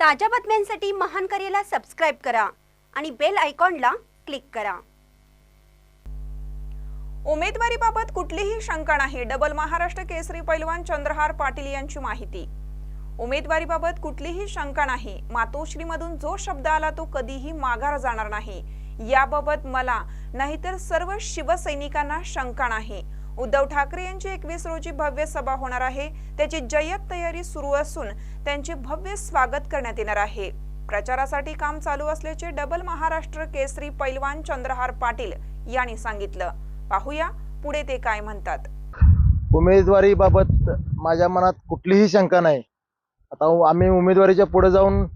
ताज्या बातम्यांसाठी महान करेला सबस्क्राईब करा आणि बेल आयकॉनला क्लिक करा. उमेदवारीबाबत कुठलीही शंका नाही. डबल महाराष्ट्र केसरी पैलवान चंद्रहार पाटील यांची माहिती. उमेदवारीबाबत कुठलीही शंका नाही. मातोश्रीमधून जो शब्द आला तो कधीही माघार जाणार नाही. याबाबत मला नाहीतर सर्व शिवसैनिकांना शंका नाही. उद्धव ठाकरे यांची एकवीस रोजी भव्य सभा होणार आहे. त्याची जय्यत तयारी सुरू असून त्यांचे भव्य स्वागत करण्यात येणार आहे. प्रचारासाठी काम चालू असल्याचे डबल महाराष्ट्र केसरी पैलवान चंद्रहार पाटील यांनी सांगितलं. पाहूया पुढे ते काय म्हणतात. उमेदवारीबाबत माझ्या मनात कुठलीही शंका नाही. आता आम्ही उमेदवारीच्या पुढे जाऊन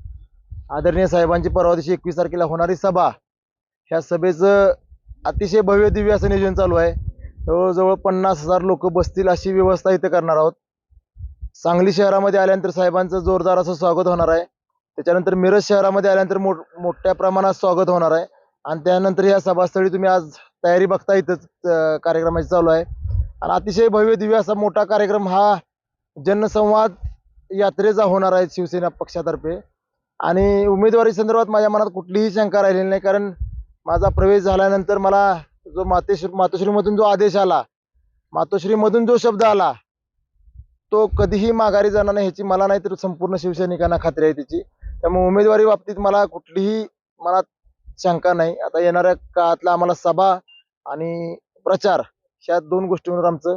आदरणीय साहेबांची परवा दिवशी एकवीस तारखेला होणारी सभा ह्या सभेचं अतिशय भव्य दिव्य असं नियोजन चालू आहे. जवळजवळ पन्नास हजार लोक बसतील अशी व्यवस्था इथे करणार आहोत. सांगली शहरामध्ये आल्यानंतर साहेबांचं जोरदार असं स्वागत होणार आहे. त्याच्यानंतर मिरज शहरामध्ये आल्यानंतर मोठ मोठ्या प्रमाणात स्वागत होणार आहे. आणि त्यानंतर या सभास्थळी तुम्ही आज तयारी बघता इथंच कार्यक्रमाची चालू आहे. आणि अतिशय भव्य दिव्य असा मोठा कार्यक्रम हा जनसंवाद यात्रेचा होणार आहे शिवसेना पक्षातर्फे. आणि उमेदवारी संदर्भात माझ्या मनात कुठलीही शंका राहिलेली नाही कारण माझा प्रवेश झाल्यानंतर मला जो मातेश्री मातोश्रीमधून जो आदेश आला मातोश्रीमधून जो शब्द आला तो कधीही माघारी जाणार नाही ह्याची मला नाही तर संपूर्ण शिवसैनिकांना खात्री आहे त्याची त्यामुळे उमेदवारी बाबतीत मला कुठलीही मनात शंका नाही. आता येणाऱ्या काळातला आम्हाला सभा आणि प्रचार ह्या दोन गोष्टींवर आमचं